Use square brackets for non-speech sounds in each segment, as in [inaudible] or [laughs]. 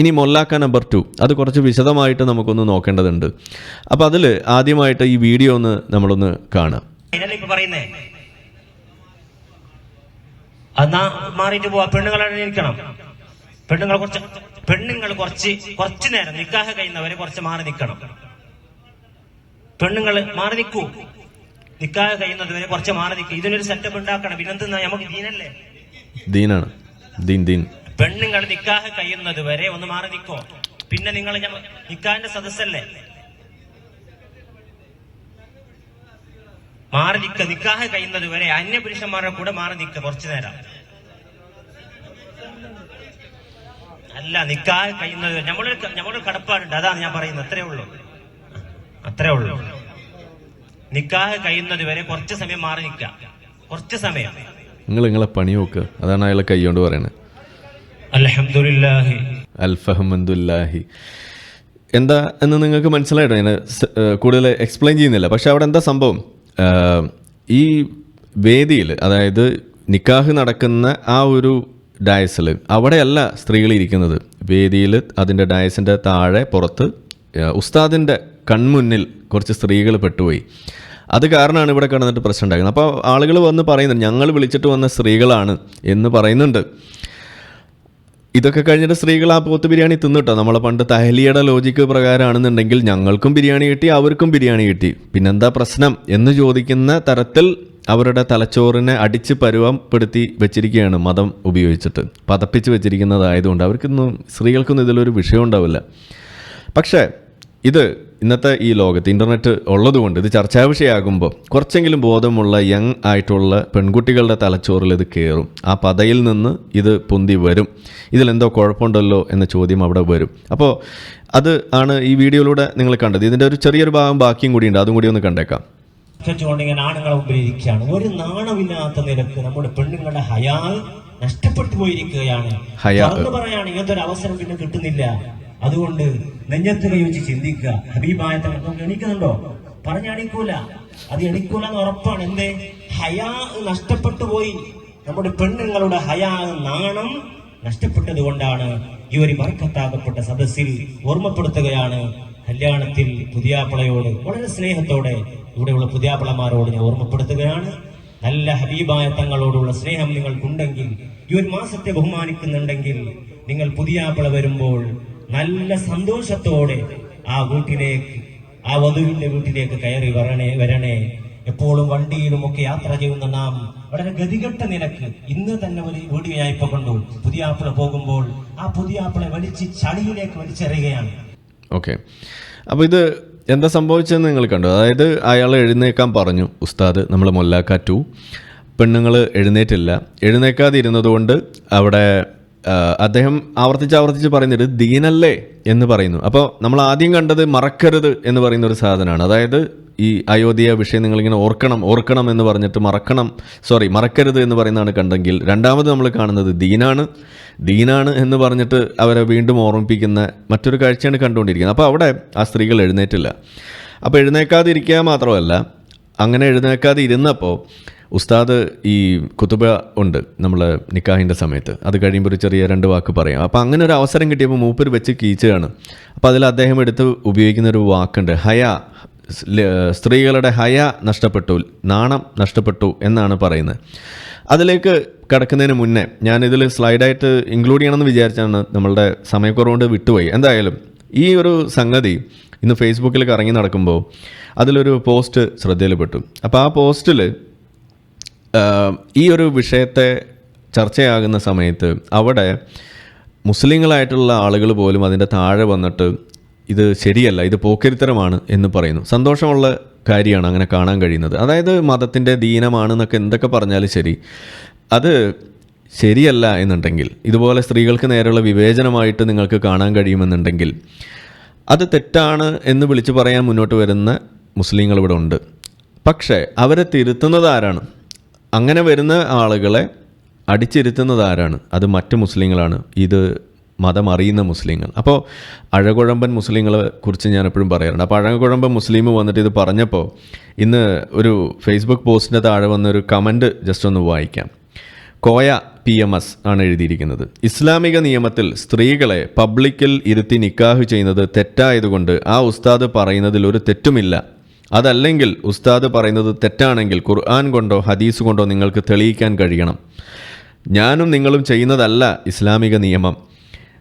ഇനി മൊല്ലാക്ക number two. അത് കുറച്ച് വിശദമായിട്ട് നമുക്കൊന്ന് നോക്കേണ്ടതുണ്ട്. അപ്പോൾ അതിൽ ആദ്യമായിട്ട് ഈ വീഡിയോ ഒന്ന് നമ്മളൊന്ന് കാണാം. എന്നാ മാറിയിട്ട് പോവാ. പെണ്ണുങ്ങളെ ഇരിക്കണം പെണ്ണുങ്ങൾ കുറച്ച് പെണ്ണുങ്ങൾ കുറച്ച് കുറച്ച് നേരം നിക്കാഹ കഴിയുന്നവരെ കുറച്ച് മാറി നിൽക്കണം പെണ്ണുങ്ങൾ മാറി നിൽക്കൂ നിക്കാഹ കഴിയുന്നത് വരെ കുറച്ച് മാറി നിൽക്കും ഇതിനൊരു സെറ്റപ്പ് ഉണ്ടാക്കണം. പിന്നെന്താ നമുക്ക് ദീനല്ലേ? ദീനാണ്. ദീൻ ദീൻ. പെണ്ണുങ്ങൾ നിക്കാഹ് കഴിയുന്നത് വരെ ഒന്ന് മാറി നിൽക്കോ പിന്നെ നിങ്ങൾ നിക്കാഹിന്റെ സദസ്സല്ലേ? മാറി നിക്ക നിക്കാഹ് കഴിയുന്നത് വരെ അന്യ പുരുഷന്മാരുടെ കൂടെ മാറി നിക്ക കുറച്ചു നേരം. അല്ല നിക്കാഹ് കഴിയുന്നത് വരെ. നമ്മളൊരു നമ്മളൊരു കടപ്പാടുണ്ട്. അതാണ് ഞാൻ പറയുന്നത്. അത്രേ ഉള്ളൂ. അത്രേ ഉള്ളൂ. നിക്കാഹ് കഴിയുന്നത് വരെ കുറച്ച് സമയം മാറി നിക്ക. കുറച്ച് സമയം. നിങ്ങൾ നിങ്ങളെ പണി നോക്കുക അതാണ് അയാളെ കൈ കൊണ്ട് പറയുന്നത് എന്താ എന്ന് നിങ്ങൾക്ക് മനസ്സിലായിട്ടോ? ഞാൻ കൂടുതൽ എക്സ്പ്ലെയിൻ ചെയ്യുന്നില്ല. പക്ഷെ അവിടെ എന്താ സംഭവം? ഈ വേദിയിൽ അതായത് നിക്കാഹ് നടക്കുന്ന ആ ഒരു ഡയസിൽ അവിടെയല്ല സ്ത്രീകൾ ഇരിക്കുന്നത്. വേദിയിൽ അതിന്റെ ഡയസിന്റെ താഴെ പുറത്ത് ഉസ്താദിന്റെ കൺമുന്നിൽ കുറച്ച് സ്ത്രീകൾ പെട്ടുപോയി. അത് കാരണമാണ് ഇവിടെ കിടന്നിട്ട് പ്രശ്നം ഉണ്ടാക്കുന്നത്. അപ്പോൾ ആളുകൾ വന്ന് പറയുന്നുണ്ട് ഞങ്ങൾ വിളിച്ചിട്ട് വന്ന സ്ത്രീകളാണ് എന്ന് പറയുന്നുണ്ട്. ഇതൊക്കെ കഴിഞ്ഞിട്ട് സ്ത്രീകൾ ആ പോത്ത് ബിരിയാണി തിന്നിട്ടോ. നമ്മളെ പണ്ട് തഹലിയുടെ ലോജിക്ക് പ്രകാരമാണെന്നുണ്ടെങ്കിൽ ഞങ്ങൾക്കും ബിരിയാണി കിട്ടി അവർക്കും ബിരിയാണി കിട്ടി. പിന്നെന്താ പ്രശ്നം? എന്ന് ചോദിക്കുന്ന തരത്തിൽ അവരുടെ തലച്ചോറിനെ അടിച്ച് പരുവപ്പെടുത്തി വെച്ചിരിക്കുകയാണ് മതം ഉപയോഗിച്ചിട്ട്. പതപ്പിച്ച് വെച്ചിരിക്കുന്നതായതുകൊണ്ട് അവർക്കൊന്നും സ്ത്രീകൾക്കൊന്നും ഇതിലൊരു വിഷയം ഉണ്ടാവില്ല പക്ഷേ ഇത് ഇന്നത്തെ ഈ ലോകത്ത് ഇന്റർനെറ്റ് ഉള്ളതുകൊണ്ട് ഇത് ചർച്ചാ വിഷയമാകുമ്പോൾ കുറച്ചെങ്കിലും ബോധമുള്ള യങ് ആയിട്ടുള്ള പെൺകുട്ടികളുടെ തലച്ചോറിൽ ഇത് കയറും. ആ പതയിൽ നിന്ന് ഇത് പൊന്തി വരും. ഇതിലെന്തോ കുഴപ്പമുണ്ടല്ലോ എന്ന ചോദ്യം അവിടെ വരും. അപ്പോൾ അത് ആണ് ഈ വീഡിയോയിലൂടെ നിങ്ങൾ കണ്ടത്. ഇതിന്റെ ഒരു ചെറിയൊരു ഭാഗം ബാക്കിയും കൂടി ഉണ്ട് അതും കൂടി ഒന്ന് കണ്ടേക്കാം. ഇങ്ങനെ ആണുങ്ങളെ ഒരു നാണമില്ലാത്ത നിരക്ക് നമ്മുടെ പെണ്ണുങ്ങളുടെ ഹയാ നഷ്ടപ്പെട്ടു പോയിരിക്കുകയാണ്. പറയാണ് ഇങ്ങനത്തെ ഒരു അവസരം പിന്നെ കിട്ടുന്നില്ല. അതുകൊണ്ട് നെഞ്ഞത്ത് കൈവച്ച് ചിന്തിക്കുക. ഹബീബായ തങ്ങൾ എണീക്കുന്നുണ്ടോ? പറഞ്ഞ എണീക്കൂല. അത് എണീക്കൂല എന്ന് ഉറപ്പാണ്. എന്തേ? ഹയാ നഷ്ടപ്പെട്ടു പോയി. നമ്മുടെ പെണ്ണുങ്ങളുടെ ഹയാ നാണം നഷ്ടപ്പെട്ടത് കൊണ്ടാണ് ഈ ഒരു മറക്കത്താകപ്പെട്ട സദസ്സിൽ ഓർമ്മപ്പെടുത്തുകയാണ് കല്യാണത്തിൽ പുതിയാപ്പിളയോട് വളരെ സ്നേഹത്തോടെ ഇവിടെയുള്ള പുതിയാപ്പിളമാരോട് ഞാൻ ഓർമ്മപ്പെടുത്തുകയാണ്. നല്ല ഹബീബായ തങ്ങളോടുള്ള സ്നേഹം നിങ്ങൾക്കുണ്ടെങ്കിൽ ഈ ഒരു മാസത്തെ ബഹുമാനിക്കുന്നുണ്ടെങ്കിൽ നിങ്ങൾ പുതിയാപ്പിള വരുമ്പോൾ നല്ല സന്തോഷത്തോടെ ആ വീട്ടിലേക്ക് ആ വധുവിന്റെ വീട്ടിലേക്ക് കയറി വരണേ വരണേ. എപ്പോഴും വണ്ടിയിലും ഒക്കെ യാത്ര ചെയ്യുന്ന നാം വളരെ ഗതികെട്ട നിലയ്ക്ക് ഇന്ന് തന്നെ ഒരു വീഡിയോ ഞാൻ ഇപ്പൊ കണ്ടു പുതിയ ആപ്പിള പോകുമ്പോൾ ആ പുതിയ ആപ്പിളെ വലിച്ച് ചളിയിലേക്ക് വലിച്ചെറിയുകയാണ്. ഓക്കെ. അപ്പൊ ഇത് എന്താ സംഭവിച്ചതെന്ന് നിങ്ങൾ കണ്ടു. അതായത് അയാൾ എഴുന്നേക്കാൻ പറഞ്ഞു ഉസ്താദ് നമ്മൾ മൊല്ലാക്കാറ്റു പെണ്ണുങ്ങൾ എഴുന്നേറ്റില്ല. എഴുന്നേക്കാതിരുന്നതുകൊണ്ട് അവിടെ അദ്ദേഹം ആവർത്തിച്ച് ആവർത്തിച്ച് പറയുന്നത് ദീനല്ലേ എന്ന് പറയുന്നു. അപ്പോൾ നമ്മൾ ആദ്യം കണ്ടത് മറക്കരുത് എന്ന് പറയുന്ന ഒരു സാധനമാണ്. അതായത് ഈ അയോധ്യ വിഷയം നിങ്ങളിങ്ങനെ ഓർക്കണം ഓർക്കണം എന്ന് പറഞ്ഞിട്ട് മറക്കണം സോറി മറക്കരുത് എന്ന് പറയുന്നതാണ് കണ്ടെങ്കിൽ. രണ്ടാമത് നമ്മൾ കാണുന്നത് ദീനാണ്. ദീനാണ് എന്ന് പറഞ്ഞിട്ട് അവരെ വീണ്ടും ഓർമ്മിപ്പിക്കുന്ന മറ്റൊരു കാഴ്ചയാണ് കണ്ടുകൊണ്ടിരിക്കുന്നത്. അപ്പോൾ അവിടെ ആ സ്ത്രീകൾ എഴുന്നേറ്റില്ല. അപ്പോൾ എഴുന്നേക്കാതിരിക്കുക മാത്രമല്ല അങ്ങനെ എഴുന്നേക്കാതെ ഇരുന്നപ്പോൾ ഉസ്താദ് ഈ കുത്തുബ ഉണ്ട് നമ്മൾ നിക്കാഹിന്റെ സമയത്ത്. അത് കഴിയുമ്പോൾ ഒരു ചെറിയ രണ്ട് വാക്ക് പറയാം. അപ്പോൾ അങ്ങനെ ഒരു അവസരം കിട്ടിയപ്പോൾ മൂപ്പർ വെച്ച് കീച്ചുകയാണ് അപ്പോൾ അതിൽ അദ്ദേഹം എടുത്ത് ഉപയോഗിക്കുന്ന ഒരു വാക്കുണ്ട്. ഹയ സ്ത്രീകളുടെ ഹയ നഷ്ടപ്പെട്ടു നാണം നഷ്ടപ്പെട്ടു എന്നാണ് പറയുന്നത്. അതിലേക്ക് കിടക്കുന്നതിന് മുന്നേ ഞാനിതിൽ സ്ലൈഡായിട്ട് ഇൻക്ലൂഡ് ചെയ്യണമെന്ന് വിചാരിച്ചാണ് നമ്മളുടെ സമയക്കുറവുകൊണ്ട് വിട്ടുപോയി. എന്തായാലും ഈ ഒരു സംഗതി ഇന്ന് ഫേസ്ബുക്കിൽ കറങ്ങി നടക്കുമ്പോൾ അതിലൊരു പോസ്റ്റ് ശ്രദ്ധയിൽപ്പെട്ടു. അപ്പോൾ ആ പോസ്റ്റിൽ ഈ ഒരു വിഷയത്തെ ചർച്ചയാകുന്ന സമയത്ത് അവിടെ മുസ്ലിങ്ങളായിട്ടുള്ള ആളുകൾ പോലും അതിന്റെ താഴെ വന്നിട്ട് ഇത് ശരിയല്ല ഇത് പോക്കരിത്തരമാണ് എന്ന് പറയുന്നു. സന്തോഷമുള്ള കാര്യമാണ് അങ്ങനെ കാണാൻ കഴിയുന്നത്. അതായത് മതത്തിന്റെ ദീനമാണെന്നൊക്കെ എന്തൊക്കെ പറഞ്ഞാലും ശരി. അത് ശരിയല്ല എന്നുണ്ടെങ്കിൽ ഇതുപോലെ സ്ത്രീകൾക്ക് നേരെയുള്ള വിവേചനമായിട്ട് നിങ്ങൾക്ക് കാണാൻ കഴിയുമെന്നുണ്ടെങ്കിൽ അത് തെറ്റാണ് എന്ന് വിളിച്ചു പറയാൻ മുന്നോട്ട് വരുന്ന മുസ്ലിങ്ങൾ ഇവിടെ ഉണ്ട്. പക്ഷേ അവരെ തിരുത്തുന്നത് ആരാണ്? അങ്ങനെ വരുന്ന ആളുകളെ അടിച്ചിരുത്തുന്നത് ആരാണ്? അത് മറ്റ് മുസ്ലിങ്ങളാണ്. ഇത് മതം അറിയുന്ന മുസ്ലിങ്ങൾ. അപ്പോൾ അഴകുഴമ്പൻ മുസ്ലിങ്ങളെ കുറിച്ച് ഞാൻ എപ്പോഴും പറയാറുണ്ട്. അപ്പോൾ അഴകുഴമ്പൻ മുസ്ലിം വന്നിട്ട് ഇത് പറഞ്ഞപ്പോൾ ഇന്ന് ഒരു ഫേസ്ബുക്ക് പോസ്റ്റിന്റെ താഴെ വന്ന ഒരു കമന്റ് ജസ്റ്റ് ഒന്ന് വായിക്കാം. കോയ പി എം എസ് ആണ് എഴുതിയിരിക്കുന്നത്. ഇസ്ലാമിക നിയമത്തിൽ സ്ത്രീകളെ പബ്ലിക്കിൽ ഇരുത്തി നിക്കാഹ് ചെയ്യുന്നത് തെറ്റായതുകൊണ്ട് ആ ഉസ്താദ് പറയുന്നതിൽ ഒരു തെറ്റുമില്ല. അതല്ലെങ്കിൽ ഉസ്താദ് പറയുന്നത് തെറ്റാണെങ്കിൽ ഖുർആൻ കൊണ്ടോ ഹദീസ് കൊണ്ടോ നിങ്ങൾക്ക് തെളിയിക്കാൻ കഴിയണം. ഞാനും നിങ്ങളും ചെയ്യുന്നതല്ല ഇസ്ലാമിക നിയമം.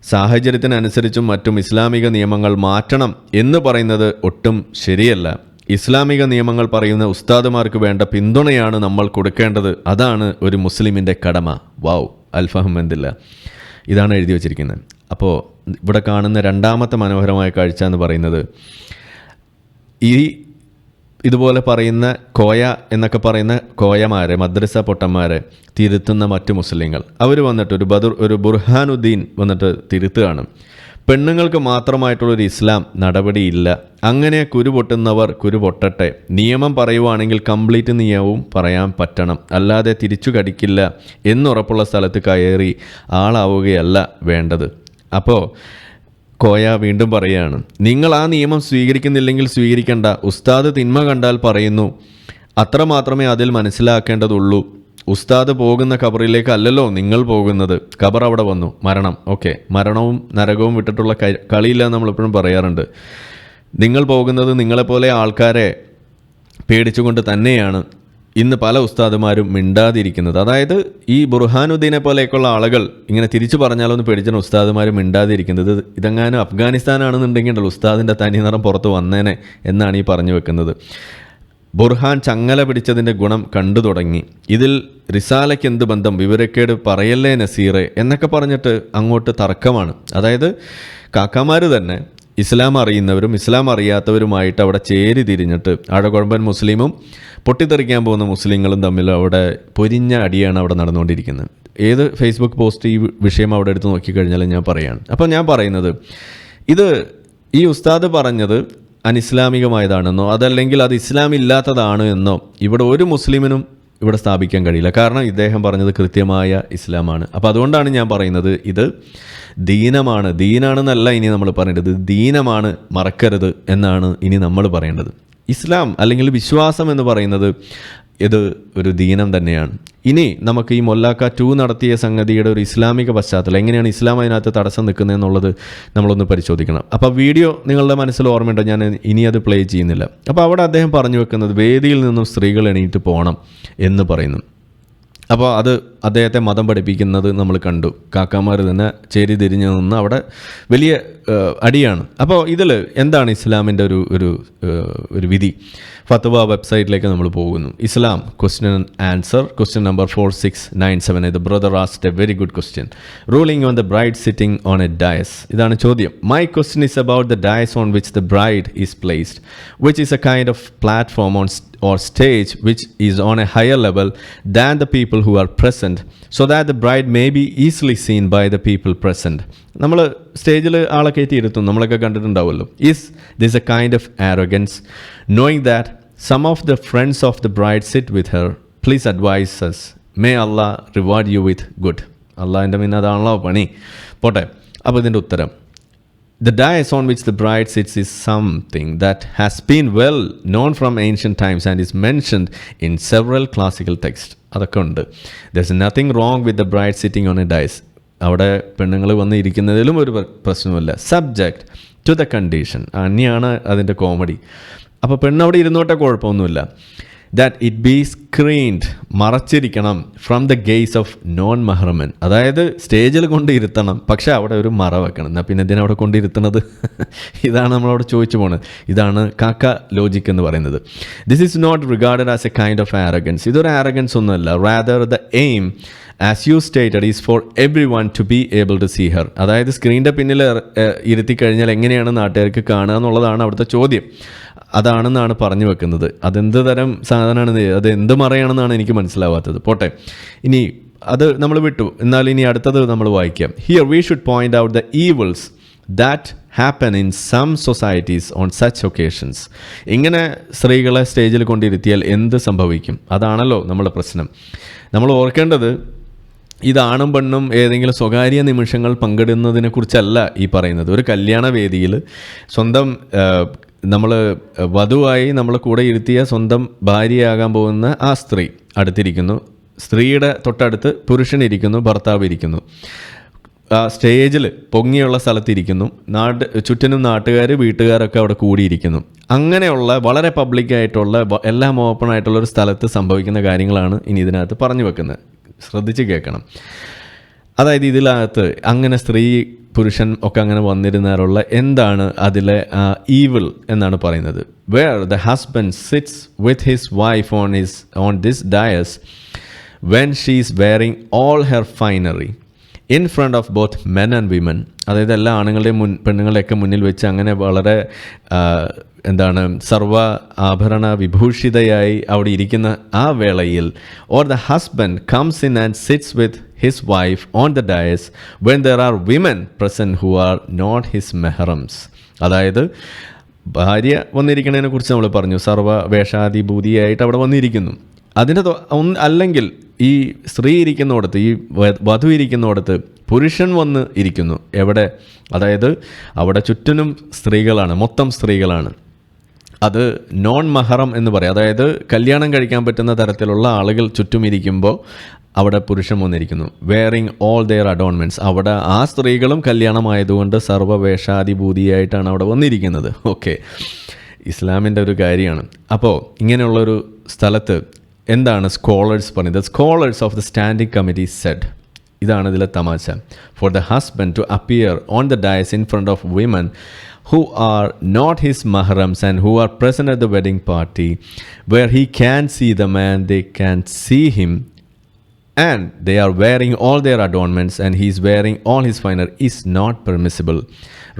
സാഹചര്യത്തിനനുസരിച്ചും മറ്റും ഇസ്ലാമിക നിയമങ്ങൾ മാറ്റണം എന്ന് പറയുന്നത് ഒട്ടും ശരിയല്ല. ഇസ്ലാമിക നിയമങ്ങൾ പറയുന്ന ഉസ്താദുമാർക്ക് വേണ്ട പിന്തുണയാണ് നമ്മൾ കൊടുക്കേണ്ടത്. അതാണ് ഒരു മുസ്ലിമിന്റെ കടമ. വാവ് അൽഫഹമ്മദില്ല ഇതാണ് എഴുതി വച്ചിരിക്കുന്നത്. അപ്പോൾ ഇവിടെ കാണുന്ന രണ്ടാമത്തെ മനോഹരമായ കാഴ്ച എന്ന് പറയുന്നത് ഈ ഇതുപോലെ പറയുന്ന കോയ എന്നൊക്കെ പറയുന്ന കോയമാരെ മദ്രസ പൊട്ടന്മാരെ തിരുത്തുന്ന മറ്റ് മുസ്ലിങ്ങൾ. അവർ വന്നിട്ട് ഒരു ബദർ ഒരു ബുർഹാനുദ്ദീൻ വന്നിട്ട് തിരുത്തുകയാണ്. പെണ്ണുങ്ങൾക്ക് മാത്രമായിട്ടുള്ളൊരു ഇസ്ലാം നടപടിയില്ല. അങ്ങനെ കുരു പൊട്ടുന്നവർ കുരു പൊട്ടട്ടെ. നിയമം പറയുവാണെങ്കിൽ കംപ്ലീറ്റ് നിയമവും പറയാൻ പറ്റണം. അല്ലാതെ തിരിച്ചു കടിക്കില്ല. എന്നുറപ്പുള്ള സ്ഥലത്ത് കയറി ആളാവുകയല്ല വേണ്ടത്. അപ്പോൾ കോയ വീണ്ടും പറയുകയാണ് നിങ്ങൾ ആ നിയമം സ്വീകരിക്കുന്നില്ലെങ്കിൽ സ്വീകരിക്കേണ്ട. ഉസ്താദ് തിന്മ കണ്ടാൽ പറയുന്നു അത്ര മാത്രമേ അതിൽ മനസ്സിലാക്കേണ്ടതുള്ളൂ. ഉസ്താദ് പോകുന്ന ഖബറിലേക്ക് അല്ലല്ലോ നിങ്ങൾ പോകുന്നത്. ഖബർ അവിടെ വന്നു. മരണം. ഓക്കെ. മരണവും നരകവും വിട്ടിട്ടുള്ള കളിയില്ല നമ്മളെപ്പോഴും പറയാറുണ്ട്. നിങ്ങൾ പോകുന്നത് നിങ്ങളെപ്പോലെ ആൾക്കാരെ പേടിച്ചുകൊണ്ട് തന്നെയാണ്. ഇന്ന് പല ഉസ്താദുമാരും മിണ്ടാതിരിക്കുന്നത്. അതായത് ഈ ബുർഹാനുദ്ദീനെ പോലെയൊക്കെയുള്ള ആളുകൾ ഇങ്ങനെ തിരിച്ചു പറഞ്ഞാലൊന്ന് പേടിച്ചാൽ ഉസ്താദുമാർ മിണ്ടാതിരിക്കുന്നത്. ഇത് ഇതെങ്ങാനും അഫ്ഗാനിസ്ഥാനാണെന്നുണ്ടെങ്കിൽ ഉണ്ടല്ലോ ഉസ്താദിന്റെ തനി നിറം പുറത്ത് വന്നേനെ എന്നാണ് ഈ പറഞ്ഞു വെക്കുന്നത്. ബുർഹാൻ ചങ്ങല പിടിച്ചതിന്റെ ഗുണം കണ്ടു തുടങ്ങി. ഇതിൽ റിസാലയ്ക്ക് എന്ത് ബന്ധം? വിവരക്കേട് പറയല്ലേ നസീറെ? എന്നൊക്കെ പറഞ്ഞിട്ട് അങ്ങോട്ട് തർക്കമാണ്. അതായത് കാക്കാമാർ തന്നെ ഇസ്ലാം അറിയുന്നവരും ഇസ്ലാം അറിയാത്തവരുമായിട്ട് അവിടെ ചേരി തിരിഞ്ഞിട്ട് അഴകുഴമ്പൻ മുസ്ലിമും പൊട്ടിത്തെറിക്കാൻ പോകുന്ന മുസ്ലിങ്ങളും തമ്മിൽ അവിടെ പൊരിഞ്ഞ അടിയാണ് അവിടെ നടന്നുകൊണ്ടിരിക്കുന്നത്. ഏത് ഫേസ്ബുക്ക് പോസ്റ്റ് ഈ വിഷയം അവിടെ എടുത്ത് നോക്കിക്കഴിഞ്ഞാലും ഞാൻ പറയാണ്. അപ്പോൾ ഞാൻ പറയുന്നത് ഇത് ഈ ഉസ്താദ് പറഞ്ഞത് അനിസ്ലാമികമായതാണെന്നോ അതല്ലെങ്കിൽ അത് ഇസ്ലാം ഇല്ലാത്തതാണ് എന്നോ ഇവിടെ ഒരു മുസ്ലിമിനും ഇവിടെ സ്ഥാപിക്കാൻ കഴിയില്ല. കാരണം ഇദ്ദേഹം പറഞ്ഞത് കൃത്യമായ ഇസ്ലാമാണ്. അപ്പോൾ അതുകൊണ്ടാണ് ഞാൻ പറയുന്നത് ഇത് ദീനമാണ്. ദീനാണെന്നല്ല ഇനി നമ്മൾ പറയേണ്ടത്. ദീനമാണ് മറക്കരുത് എന്നാണ് ഇനി നമ്മൾ പറയേണ്ടത്. ഇസ്ലാം അല്ലെങ്കിൽ വിശ്വാസം എന്ന് പറയുന്നത് ഇത് ഒരു ദീനം തന്നെയാണ്. ഇനി നമുക്ക് ഈ മൊല്ലാക്ക ടു നടത്തിയ സംഗതിയുടെ ഒരു ഇസ്ലാമിക പശ്ചാത്തലം. എങ്ങനെയാണ് ഇസ്ലാം അതിനകത്ത് തടസ്സം നിൽക്കുന്നത് എന്നുള്ളത് നമ്മളൊന്ന് പരിശോധിക്കണം. അപ്പോൾ വീഡിയോ നിങ്ങളുടെ മനസ്സിൽ ഓർമ്മയുണ്ടോ? ഞാൻ ഇനി അത് പ്ലേ ചെയ്യുന്നില്ല. അപ്പോൾ അവിടെ അദ്ദേഹം പറഞ്ഞു വെക്കുന്നത് വേദിയിൽ നിന്നും സ്ത്രീകൾ എണീറ്റ് പോകണം എന്ന് പറയുന്നു. അപ്പോൾ അത് അദ്ദേഹത്തെ മതം പഠിപ്പിക്കുന്നത് നമ്മൾ കണ്ടു. കാക്കാമാർ തന്നെ ചേരി തിരിഞ്ഞു നിന്ന് അവിടെ വലിയ അടിയാണ്. അപ്പോൾ ഇതിൽ എന്താണ് ഇസ്ലാമിന്റെ ഒരു ഒരു ഒരു വിധി? ഫത്വ വെബ്സൈറ്റിലേക്ക് നമ്മൾ പോകുന്നു. Islam question answer question number four six nine seven ഇത് brother asked a very good question ruling on the bride sitting on a dais ഇതാണ് ചോദ്യം. My question is about the dais on which the bride is placed which is a kind of platform on or stage which is on a higher level than the people who are present so that the bride may be easily seen by the people present. നമ്മൾ സ്റ്റേജിൽ ആളെ കയറ്റി ഇരുത്തും നമ്മളൊക്കെ കണ്ടിട്ടുണ്ടാവുമല്ലോ. Is this a kind of arrogance knowing that some of the friends of the bride sit with her please advise us may Allah reward you with good അള്ളാഹിന്റെ പിന്നെ അതാണല്ലോ പണി. പോട്ടെ. അപ്പോൾ ഇതിന്റെ ഉത്തരം. The dais on which the bride sits is something that has been well known from ancient times and is mentioned in several classical texts. അതൊക്കെ ഉണ്ട് there is nothing wrong with the bride sitting on a dais അവിടെ പെണ്ണുങ്ങൾ വന്ന് ഇരിക്കുന്നതിലും ഒരു പ്രശ്നമില്ല subject to the condition അന്യാണ് അതിന്റെ കോമഡി അപ്പോൾ പെണ്ണ് അവിടെ ഇരുന്നോട്ടെ കുഴപ്പമൊന്നുമില്ല. That it be screened മറച്ചിരിക്കണം from the gaze of non മെഹ്റമൻ അതായത് സ്റ്റേജിൽ കൊണ്ടിരുത്തണം പക്ഷെ അവിടെ ഒരു മറ വെക്കണം. എന്നാൽ പിന്നെ എന്തിനാണ് അവിടെ കൊണ്ടിരുത്തണത് [laughs] ഇതാണ് നമ്മളവിടെ ചോദിച്ചു പോണത്. ഇതാണ് കാക്ക ലോജിക് എന്ന് പറയുന്നത്. This is not regarded as a kind of arrogance ഇതൊരു ആരഗൻസ് ഒന്നുമല്ല. Rather the aim as you stated is for everyone to be able to see her അതായത് സ്ക്രീനിന്റെ പിന്നിൽ ഇരുത്തി കഴിഞ്ഞാൽ എങ്ങനെയാണ് നാട്ടുകാർക്ക് കാണുക എന്നുള്ളതാണ് അവിടുത്തെ ചോദ്യം. അതാണെന്നാണ് പറഞ്ഞു വെക്കുന്നത്. അതെന്ത് തരം സാധനമാണ് അത് എന്ത് മറയാണെന്നാണ് എനിക്ക് മനസ്സിലാവാത്തത്. പോട്ടെ. ഇനി അത് നമ്മൾ വിട്ടു. എന്നാൽ ഇനി അടുത്തത് നമ്മൾ വായിക്കാം. Here we should point out the evils that happen in some societies on such occasions ഇങ്ങനെ സ്ത്രീകളെ സ്റ്റേജിൽ കൊണ്ടിരുത്തിയാൽ എന്ത് സംഭവിക്കും? അതാണല്ലോ നമ്മുടെ പ്രശ്നം. നമ്മൾ ഓർക്കേണ്ടത് ഇതാണും പെണ്ണും ഏതെങ്കിലും സ്വകാര്യ നിമിഷങ്ങൾ പങ്കിടുന്നതിനെ കുറിച്ചല്ല ഈ പറയുന്നത്. ഒരു കല്യാണ വേദിയിൽ സ്വന്തം നമ്മൾ വധുവായി നമ്മളെ കൂടെ ഇരുത്തിയ സ്വന്തം ഭാര്യയാകാൻ പോകുന്ന ആ സ്ത്രീ അടുത്തിരിക്കുന്നു. സ്ത്രീയുടെ തൊട്ടടുത്ത് പുരുഷൻ ഇരിക്കുന്നു ഭർത്താവ് ഇരിക്കുന്നു. ആ സ്റ്റേജിൽ പൊങ്ങിയുള്ള സ്ഥലത്തിരിക്കുന്നു. നാട് ചുറ്റിനും നാട്ടുകാർ വീട്ടുകാരൊക്കെ അവിടെ കൂടിയിരിക്കുന്നു. അങ്ങനെയുള്ള വളരെ പബ്ലിക്കായിട്ടുള്ള എല്ലാം ഓപ്പൺ ആയിട്ടുള്ള ഒരു സ്ഥലത്ത് സംഭവിക്കുന്ന കാര്യങ്ങളാണ് ഇനി ഇതിനകത്ത് പറഞ്ഞു വെക്കുന്നത്. ശ്രദ്ധിച്ച് കേൾക്കണം. അതായത് ഇതിലകത്ത് അങ്ങനെ സ്ത്രീ പുരുഷൻ ഒക്കെ അങ്ങനെ വന്നിരുന്നാലുള്ള എന്താണ് അതിലെ ഈവിൾ എന്നാണ് പറയുന്നത്. Where the husband sits with his wife on his on this dais when she is wearing all her finery in front of both men and women അതായത് എല്ലാ ആണുങ്ങളുടെയും മുൻ പെണ്ണുങ്ങളുടെയൊക്കെ മുന്നിൽ വെച്ച് അങ്ങനെ വളരെ എന്താണ് സർവ ആഭരണ വിഭൂഷിതയായി അവിടെ ഇരിക്കുന്ന ആ വേളയിൽ or the husband comes in and sits with his wife on the dais when there are women present who are not his മെഹറംസ് അതായത് ഭാര്യ വന്നിരിക്കുന്നതിനെ കുറിച്ച് നമ്മൾ പറഞ്ഞു സർവ വേഷാധിഭൂതിയായിട്ട് അവിടെ വന്നിരിക്കുന്നു. അതിന്റെ അല്ലെങ്കിൽ ഈ സ്ത്രീ ഇരിക്കുന്നിടത്ത് ഈ വധു ഇരിക്കുന്നിടത്ത് പുരുഷൻ വന്ന് ഇരിക്കുന്നു. എവിടെ? അതായത് അവിടെ ചുറ്റിനും സ്ത്രീകളാണ് മൊത്തം സ്ത്രീകളാണ്. അത് നോൺ മഹറം എന്ന് പറയും. അതായത് കല്യാണം കഴിക്കാൻ പറ്റുന്ന തരത്തിലുള്ള ആളുകൾ ചുറ്റും ഇരിക്കുമ്പോൾ അവിടെ പുരുഷൻ വന്നിരിക്കുന്നു. വെയറിങ് ഓൾ ദെയർ അഡോൺമെന്റ്സ് അവിടെ ആ സ്ത്രീകളും കല്യാണമായതുകൊണ്ട് സർവവേഷാധിഭൂതിയായിട്ടാണ് അവിടെ വന്നിരിക്കുന്നത്. ഓക്കെ ഇസ്ലാമിന്റെ ഒരു കാര്യമാണ്. അപ്പോൾ ഇങ്ങനെയുള്ളൊരു സ്ഥലത്ത് എന്താണ് സ്കോളേഴ്സ് പറഞ്ഞത്? Scholars of the standing committee said ഇതാണ് ഇതിലെ തമാശ. For the husband to appear on the dais in front of women who are not his മഹ്റംസ് and who are present at the wedding party where he can see them and they can see him and they are wearing all their adornments and he is wearing all his finery is not permissible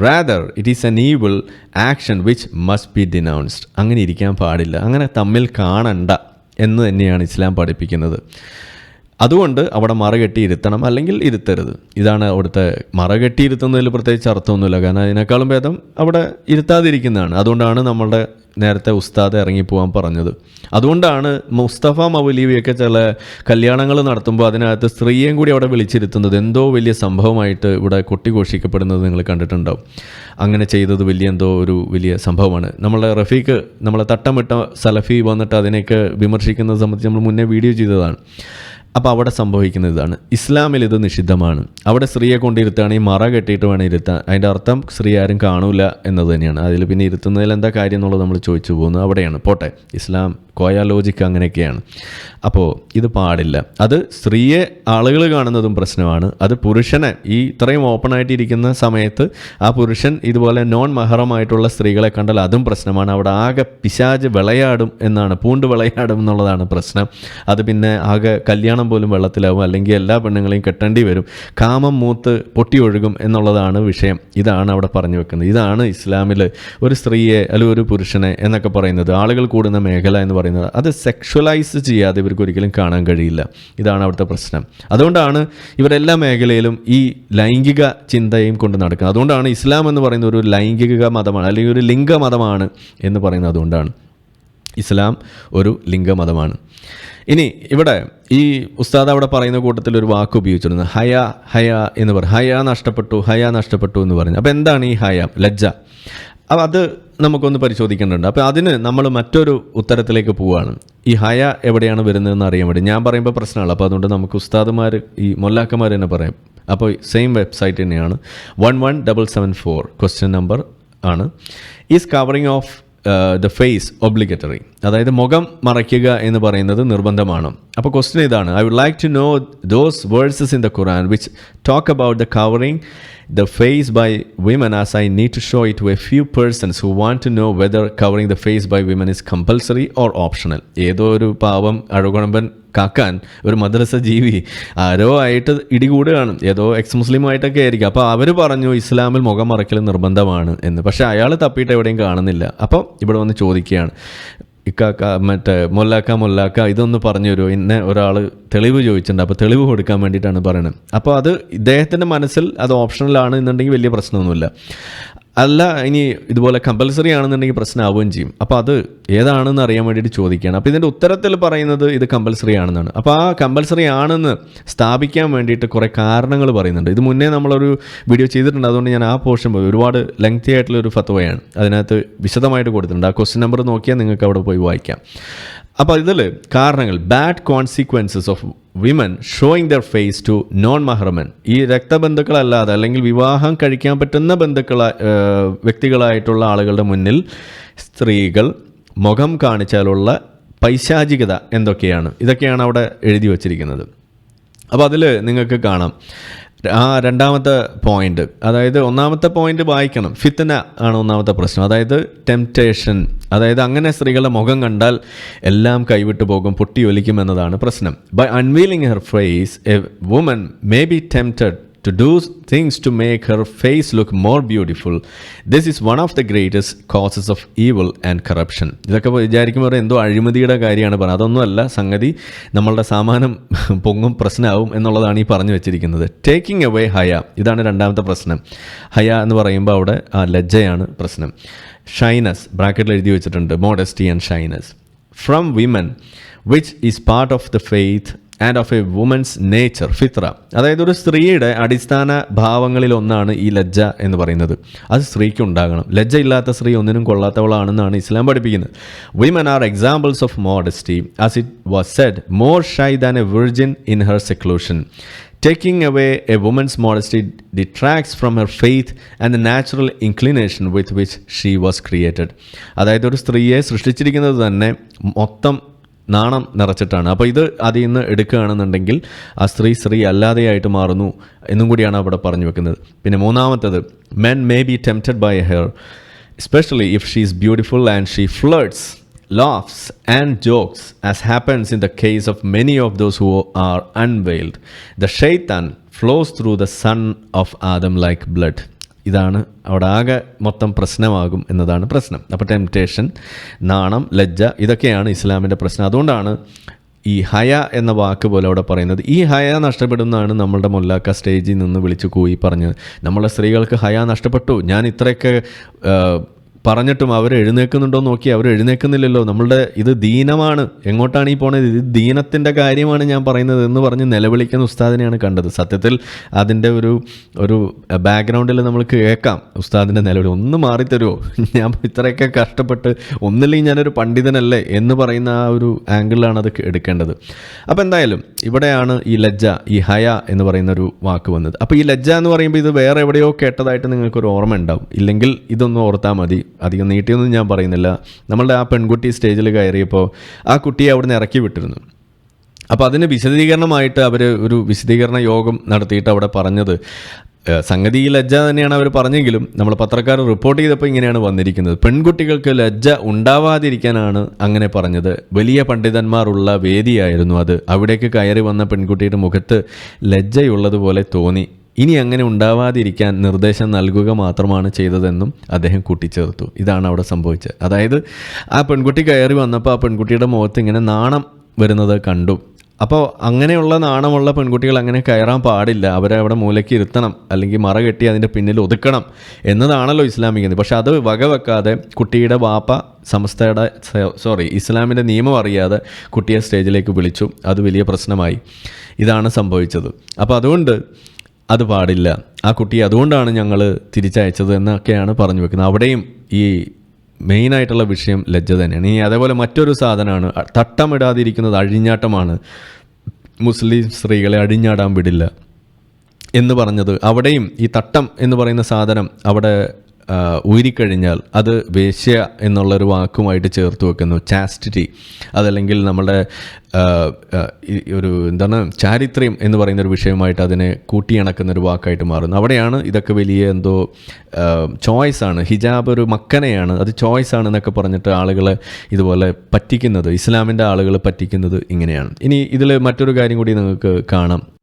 rather it is an evil action which must be denounced അങ്ങനെ ഇരിക്കാൻ പാടില്ല. അങ്ങനെ തമ്മിൽ കാണണ്ട. എന്ന് തന്നെയാണ് ഇസ്ലാം പഠിപ്പിക്കുന്നത്. അതുകൊണ്ട് അവിടെ മറകെട്ടി ഇരുത്തണം അല്ലെങ്കിൽ ഇരുത്തരുത്. ഇതാണ് അവിടുത്തെ മറകെട്ടി ഇരുത്തുന്നതിൽ പ്രത്യേകിച്ച് അർത്ഥമൊന്നുമില്ല. കാരണം അതിനേക്കാളും ഭേദം അവിടെ ഇരുത്താതിരിക്കുന്നതാണ്. അതുകൊണ്ടാണ് നമ്മളുടെ നേരത്തെ ഉസ്താദ് ഇറങ്ങിപ്പോകാൻ പറഞ്ഞത്. അതുകൊണ്ടാണ് മുസ്തഫ മൗലീവിയൊക്കെ ചില കല്യാണങ്ങൾ നടത്തുമ്പോൾ അതിനകത്ത് സ്ത്രീയെയും കൂടി അവിടെ വിളിച്ചിരുത്തുന്നത്. എന്തോ വലിയ സംഭവമായിട്ട് ഇവിടെ കൊട്ടിഘോഷിക്കപ്പെടുന്നത് നിങ്ങൾ കണ്ടിട്ടുണ്ടാവും. അങ്ങനെ ചെയ്തത് വലിയ എന്തോ ഒരു വലിയ സംഭവമാണ്. നമ്മളെ റഫീഖ് നമ്മളെ തട്ടമിട്ട സലഫി വന്നിട്ട് അതിനെയൊക്കെ വിമർശിക്കുന്നത് സംബന്ധിച്ച് നമ്മൾ മുന്നേ വീഡിയോ ചെയ്തതാണ്. അപ്പോൾ അവിടെ സംഭവിക്കുന്ന ഇതാണ്. ഇസ്ലാമിൽ ഇത് നിഷിദ്ധമാണ്. അവിടെ സ്ത്രീയെ കൊണ്ടിരുത്തുകയാണെങ്കിൽ മറ കെട്ടിയിട്ട് വേണം ഇരുത്താൻ. അതിന്റെ അർത്ഥം സ്ത്രീ ആരും കാണൂല എന്നത് തന്നെയാണ്. അതിൽ പിന്നെ ഇരുത്തുന്നതിൽ എന്താ കാര്യം എന്നുള്ളത് നമ്മൾ ചോദിച്ചു പോകുന്നത് അവിടെയാണ്. പോട്ടെ. ഇസ്ലാം കോയ ലോജിക്ക് അങ്ങനെയൊക്കെയാണ്. അപ്പോൾ ഇത് പാടില്ല. അത് സ്ത്രീയെ ആളുകൾ കാണുന്നതും പ്രശ്നമാണ്. അത് പുരുഷനെ ഈ ഇത്രയും ഓപ്പൺ ആയിട്ടിരിക്കുന്ന സമയത്ത് ആ പുരുഷൻ ഇതുപോലെ നോൺ മഹറമായിട്ടുള്ള സ്ത്രീകളെ കണ്ടാൽ അതും പ്രശ്നമാണ്. അവിടെ ആകെ പിശാജ് വിളയാടും എന്നാണ് പൂണ്ട് വിളയാടും എന്നുള്ളതാണ് പ്രശ്നം. അത് പിന്നെ ആകെ കല്യാണം പോലും വെള്ളത്തിലാവും അല്ലെങ്കിൽ എല്ലാ പെണ്ണുങ്ങളെയും കെട്ടേണ്ടി വരും. കാമം മൂത്ത് പൊട്ടി ഒഴുകും എന്നുള്ളതാണ് വിഷയം. ഇതാണ് അവിടെ പറഞ്ഞു വെക്കുന്നത്. ഇതാണ് ഇസ്ലാമിൽ ഒരു സ്ത്രീയെ അല്ലെങ്കിൽ ഒരു പുരുഷനെ എന്നൊക്കെ പറയുന്നത്. ആളുകൾ കൂടുന്ന മേഖല എന്ന് പറയുന്നത്. അത് സെക്ഷുവലൈസ് ചെയ്യാതെ ഇവർക്ക് ഒരിക്കലും കാണാൻ കഴിയില്ല. ഇതാണ് അവിടുത്തെ പ്രശ്നം. അതുകൊണ്ടാണ് ഇവരെല്ലാ മേഖലയിലും ഈ ലൈംഗിക ചിന്തയും കൊണ്ട് നടക്കുന്നത്. അതുകൊണ്ടാണ് ഇസ്ലാം എന്ന് പറയുന്ന ഒരു ലൈംഗിക മതമാണ് അല്ലെങ്കിൽ ഒരു ലിംഗ മതമാണ് എന്ന് പറയുന്നത്. അതുകൊണ്ടാണ്. ഇസ്ലാം ഒരു ലിംഗമതമാണ്. ഇനി ഇവിടെ ഈ ഉസ്താദ് അവിടെ പറയുന്ന കൂട്ടത്തിൽ ഒരു വാക്ക് ഉപയോഗിച്ചിരുന്നു. ഹയ ഹയ എന്ന് പറയും ഹയ നഷ്ടപ്പെട്ടു ഹയ നഷ്ടപ്പെട്ടു എന്ന് പറഞ്ഞു. അപ്പോൾ എന്താണ് ഈ ഹയ? ലജ്ജ. അപ്പോൾ അത് നമുക്കൊന്ന് പരിശോധിക്കേണ്ടതുണ്ട്. അപ്പോൾ അതിന് നമ്മൾ മറ്റൊരു ഉത്തരത്തിലേക്ക് പോവുകയാണ് ഈ ഹയ എവിടെയാണ് വരുന്നതെന്ന് അറിയാൻ വേണ്ടി. ഞാൻ പറയുമ്പോൾ പ്രശ്നമാണ്. അപ്പോൾ അതുകൊണ്ട് നമുക്ക് ഉസ്താദുമാർ ഈ മൊല്ലാക്കന്മാർ തന്നെ പറയാം. അപ്പോൾ സെയിം വെബ്സൈറ്റ് തന്നെയാണ്. One one double seven four question number ആണ്. Is covering of the face obligatory അതായത് മുഖം മറയ്ക്കുക എന്ന് പറയുന്നത് നിർബന്ധമാണ്. അപ്പോൾ ക്വസ്റ്റ്യൻ ഇതാണ്. I would like to know those verses in the Quran which talk about the covering the face by women, as I need to show it to a few persons who want to know whether covering the face by women is compulsory or optional. ഏതോ ഒരു പാവം അഴകുണമ്പൻ കാക്കാൻ ഒരു മദ്രസ ജീവി ആരോ ആയിട്ട് ഇടികൂടുകയാണ്. ഏതോ X മുസ്ലിമായിട്ടൊക്കെ ആയിരിക്കും. അപ്പോൾ അവർ പറഞ്ഞു ഇസ്ലാമിൽ മുഖം മറയ്ക്കൽ നിർബന്ധമാണ് എന്ന്. പക്ഷേ അയാൾ തപ്പിയിട്ട് എവിടെയും കാണുന്നില്ല. അപ്പോൾ ഇവിടെ വന്ന് ചോദിക്കുകയാണ്. ഇക്കാക്ക മറ്റേ മൊല്ലാക്ക മൊല്ലാക്ക ഇതൊന്ന് പറഞ്ഞു തരുമോ ഇന്നെ ഒരാൾ തെളിവ് ചോദിച്ചിട്ടുണ്ട്. അപ്പോൾ തെളിവ് കൊടുക്കാൻ വേണ്ടിയിട്ടാണ് പറയുന്നത് അപ്പോൾ അത് ഇദ്ദേഹത്തിന്റെ മനസ്സിൽ അത് ഓപ്ഷണലാണ് എന്നുണ്ടെങ്കിൽ വലിയ പ്രശ്നമൊന്നുമില്ല. അല്ല ഇനി ഇതുപോലെ കമ്പൽസറി ആണെന്നുണ്ടെങ്കിൽ പ്രശ്നമാവുകയും ചെയ്യും. അപ്പോൾ അത് ഏതാണെന്ന് അറിയാൻ വേണ്ടിയിട്ട് ചോദിക്കുകയാണ്. അപ്പോൾ ഇതിന്റെ ഉത്തരത്തിൽ പറയുന്നത് ഇത് കമ്പൽസറി ആണെന്നാണ്. അപ്പോൾ ആ കമ്പൽസറി ആണെന്ന് സ്ഥാപിക്കാൻ വേണ്ടിയിട്ട് കുറേ കാരണങ്ങൾ പറയുന്നുണ്ട്. ഇത് മുന്നേ നമ്മളൊരു വീഡിയോ ചെയ്തിട്ടുണ്ട്. അതുകൊണ്ട് ഞാൻ ആ പോർഷൻ പോയി. ഒരുപാട് ലെങ്തി ആയിട്ടുള്ള ഒരു ഫത്വയാണ് അതിനകത്ത് വിശദമായിട്ട് കൊടുത്തിട്ടുണ്ട്. ആ ക്വസ്റ്റ്യൻ നമ്പർ നോക്കിയാൽ നിങ്ങൾക്ക് അവിടെ പോയി വായിക്കാം. അപ്പോൾ ഇതിൽ കാരണങ്ങൾ. Bad consequences of women showing their face to non മഹ്റമൻ ഈ രക്തബന്ധുക്കളല്ലാതെ അല്ലെങ്കിൽ വിവാഹം കഴിക്കാൻ പറ്റുന്ന ബന്ധുക്കള വ്യക്തികളായിട്ടുള്ള ആളുകളുടെ മുന്നിൽ സ്ത്രീകൾ മുഖം കാണിച്ചാലുള്ള പൈശാചികത എന്തൊക്കെയാണ്? ഇതൊക്കെയാണ് അവിടെ എഴുതി വച്ചിരിക്കുന്നത്. അപ്പോൾ അതിൽ നിങ്ങൾക്ക് കാണാം. ആ രണ്ടാമത്തെ പോയിന്റ് അതായത് ഒന്നാമത്തെ പോയിന്റ് വായിക്കണം. ഫിത്തന ആണ് ഒന്നാമത്തെ പ്രശ്നം. അതായത് ടെംപ്റ്റേഷൻ അതായത് അങ്ങനെ സ്ത്രീകളുടെ മുഖം കണ്ടാൽ എല്ലാം കൈവിട്ടു പോകും പൊട്ടി ഒലിക്കും എന്നതാണ് പ്രശ്നം. By unveiling her face a woman may be tempted to do things to make her face look more beautiful. This is one of the greatest causes of evil and corruption. ഇതൊക്കെ വിചാരിക്കുമ്പോൾ എന്തോ അഴിമതിയുടെ കാര്യമാണ് പറഞ്ഞത്. അതൊന്നുമല്ല സംഗതി നമ്മളുടെ സാമാനം [laughs] പൊങ്ങും പ്രശ്നമാവും എന്നുള്ളതാണ് ഈ പറഞ്ഞു വെച്ചിരിക്കുന്നത്. ടേക്കിംഗ് അവേ ഹയ ഇതാണ് രണ്ടാമത്തെ പ്രശ്നം. ഹയ എന്ന് പറയുമ്പോൾ അവിടെ ആ ലജ്ജയാണ് പ്രശ്നം. ഷൈനസ് ബ്രാക്കറ്റിൽ എഴുതി വെച്ചിട്ടുണ്ട്. Modesty and shyness from women which is part of the faith and of a woman's nature ഫിത്ര അതായത് ഒരു സ്ത്രീയുടെ അടിസ്ഥാന ഭാവങ്ങളിൽ ഒന്നാണ് ഈ ലജ്ജ എന്ന് പറയുന്നത്. അത് സ്ത്രീക്ക് ഉണ്ടാകണം. ലജ്ജ ഇല്ലാത്ത സ്ത്രീ ഒന്നിനും കൊള്ളാത്തവളാണെന്നാണ് ഇസ്ലാം പഠിപ്പിക്കുന്നത്. Women are examples of modesty as it was said more shy than a virgin in her seclusion Taking away a woman's modesty detracts from her faith and the natural inclination with which she was created. അതായത് ഒരു സ്ത്രീയെ സൃഷ്ടിച്ചിരിക്കുന്നത് തന്നെ മൊത്തം നാണം നിറച്ചിട്ടാണ് അപ്പോൾ ഇത് അതിൽ നിന്ന് എടുക്കുകയാണെന്നുണ്ടെങ്കിൽ ആ സ്ത്രീ സ്ത്രീ അല്ലാതെയായിട്ട് മാറുന്നു എന്നും കൂടിയാണ് അവിടെ പറഞ്ഞു വെക്കുന്നത് പിന്നെ മൂന്നാമത്തത് men may be tempted by hair especially if she is beautiful and she flirts, laughs, and jokes, as happens in the case of many of those who are unveiled. The shaitan flows through the son of Adam like blood. ഇതാണ് അവിടെ ആകെ മൊത്തം പ്രശ്നമാകും എന്നതാണ് പ്രശ്നം. അപ്പോൾ temptation നാണം ലജ്ജ ഇതൊക്കെയാണ് ഇസ്ലാമിന്റെ പ്രശ്നം. അതുകൊണ്ടാണ് ഈ ഹയ എന്ന വാക്ക് പോലെ അവിടെ പറയുന്നത്. ഈ ഹയ നഷ്ടപ്പെടുന്നതാണ് നമ്മളുടെ മൊല്ലാക്ക സ്റ്റേജിൽ നിന്ന് വിളിച്ചു കൂയി പറഞ്ഞത്. നമ്മളെ സ്ത്രീകൾക്ക് ഹയ നഷ്ടപ്പെട്ടു. ഞാൻ ഇത്രയൊക്കെ പറഞ്ഞിട്ടും അവർ എഴുന്നേൽക്കുന്നുണ്ടോ നോക്കി അവർ എഴുന്നേൽക്കുന്നില്ലല്ലോ നമ്മളുടെ ഇത് ദീനമാണ്. എങ്ങോട്ടാണ് ഈ പോണത്? ഇത് ദീനത്തിന്റെ കാര്യമാണ് ഞാൻ പറയുന്നത് എന്ന് പറഞ്ഞ് നിലവിളിക്കുന്ന ഉസ്താദിനെയാണ് കണ്ടത്. സത്യത്തിൽ അതിന്റെ ഒരു ഒരു ബാക്ക്ഗ്രൗണ്ടിൽ നമ്മൾ കേൾക്കാം ഉസ്താദിന്റെ നിലവിളി. ഒന്ന് മാറിത്തരുമോ ഞാൻ ഇത്രയൊക്കെ കഷ്ടപ്പെട്ട് ഒന്നില്ലെങ്കിൽ ഞാനൊരു പണ്ഡിതനല്ലേ എന്ന് പറയുന്ന ആ ഒരു ആംഗിളിലാണ് അത് എടുക്കേണ്ടത്. അപ്പോൾ എന്തായാലും ഇവിടെയാണ് ഈ ലജ്ജ ഈ ഹയ എന്ന് പറയുന്ന ഒരു വാക്ക് വന്നത്. അപ്പോൾ ഈ ലജ്ജ എന്ന് പറയുമ്പോൾ ഇത് വേറെ എവിടെയോ കേട്ടതായിട്ട് നിങ്ങൾക്കൊരു ഓർമ്മ ഉണ്ടാവും ഇല്ലെങ്കിൽ ഇതൊന്ന് ഓർത്താൽ മതി. അധികം നീട്ടിയൊന്നും ഞാൻ പറയുന്നില്ല. നമ്മളുടെ ആ പെൺകുട്ടി സ്റ്റേജിൽ കയറിയപ്പോൾ ആ കുട്ടിയെ അവിടെ നിന്ന് ഇറക്കി വിട്ടിരുന്നു. അപ്പോൾ അതിന് വിശദീകരണമായിട്ട് അവർ ഒരു വിശദീകരണ യോഗം നടത്തിയിട്ട് അവിടെ പറഞ്ഞത് സംഗതി ഈ ലജ്ജ തന്നെയാണ് അവർ പറഞ്ഞെങ്കിലും നമ്മൾ പത്രക്കാർ റിപ്പോർട്ട് ചെയ്തപ്പോൾ ഇങ്ങനെയാണ് വന്നിരിക്കുന്നത്. പെൺകുട്ടികൾക്ക് ലജ്ജ ഉണ്ടാവാതിരിക്കാനാണ് അങ്ങനെ പറഞ്ഞത്. വലിയ പണ്ഡിതന്മാരുള്ള വേദിയായിരുന്നു അത്. അവിടേക്ക് കയറി വന്ന പെൺകുട്ടിയുടെ മുഖത്ത് ലജ്ജയുള്ളതുപോലെ തോന്നി. ഇനി അങ്ങനെ ഉണ്ടാവാതിരിക്കാൻ നിർദ്ദേശം നൽകുക മാത്രമാണ് ചെയ്തതെന്നും അദ്ദേഹം കൂട്ടിച്ചേർത്തു. ഇതാണ് അവിടെ സംഭവിച്ചത്. അതായത് ആ പെൺകുട്ടി കയറി വന്നപ്പോൾ ആ പെൺകുട്ടിയുടെ മുഖത്ത് ഇങ്ങനെ നാണം വരുന്നത് കണ്ടു. അപ്പോൾ അങ്ങനെയുള്ള നാണമുള്ള പെൺകുട്ടികൾ അങ്ങനെ കയറാൻ പാടില്ല. അവരെ അവിടെ മൂലയ്ക്ക് ഇരുത്തണം അല്ലെങ്കിൽ മറ കെട്ടി അതിന്റെ പിന്നിൽ ഒതുക്കണം എന്നതാണല്ലോ ഇസ്ലാമിക പക്ഷേ അത് വകവെക്കാതെ കുട്ടിയുടെ വാപ്പ സമസ്തയുടെ സോറി ഇസ്ലാമിന്റെ നിയമം അറിയാതെ കുട്ടിയെ സ്റ്റേജിലേക്ക് വിളിച്ചു. അത് വലിയ പ്രശ്നമായി. ഇതാണ് സംഭവിച്ചത്. അപ്പോൾ അതുകൊണ്ട് അത് പാടില്ല. ആ കുട്ടി അതുകൊണ്ടാണ് ഞങ്ങൾ തിരിച്ചയച്ചത് എന്നൊക്കെയാണ് പറഞ്ഞു വെക്കുന്നത്. അവിടെയും ഈ മെയിനായിട്ടുള്ള വിഷയം ലജ്ജ തന്നെയാണ്. ഇനി അതേപോലെ മറ്റൊരു സാധനമാണ്. തട്ടമിടാതിരിക്കുന്നത് അഴിഞ്ഞാട്ടമാണ്. മുസ്ലിം സ്ത്രീകളെ അഴിഞ്ഞാടാൻ വിടില്ല എന്ന് പറഞ്ഞത്. അവിടെയും ഈ തട്ടം എന്ന് പറയുന്ന സാധനം അവിടെ ഊരിക്കഴിഞ്ഞാൽ അത് വേശ്യ എന്നുള്ളൊരു വാക്കുമായിട്ട് ചേർത്ത് വെക്കുന്നു. ചാസ്റ്റിറ്റി അതല്ലെങ്കിൽ നമ്മുടെ ഒരു എന്താണ് ചാരിത്രം എന്ന് പറയുന്ന ഒരു വിഷയമായിട്ട് അതിനെ കൂട്ടിയിണക്കുന്ന ഒരു വാക്കായിട്ട് മാറുന്നു. അവിടെയാണ് ഇതൊക്കെ വലിയ എന്തോ ചോയ്സാണ് ഹിജാബ് ഒരു മക്കനെയാണ്. അത് ചോയ്സ് ആണ് എന്നൊക്കെ പറഞ്ഞിട്ട് ആളുകളെ ഇതുപോലെ പറ്റിക്കുന്നത് ഇസ്ലാമിന്റെ ആളുകൾ പറ്റിക്കുന്നത് ഇങ്ങനെയാണ്. ഇനി ഇതിൽ മറ്റൊരു കാര്യം കൂടി നിങ്ങൾക്ക് കാണാം.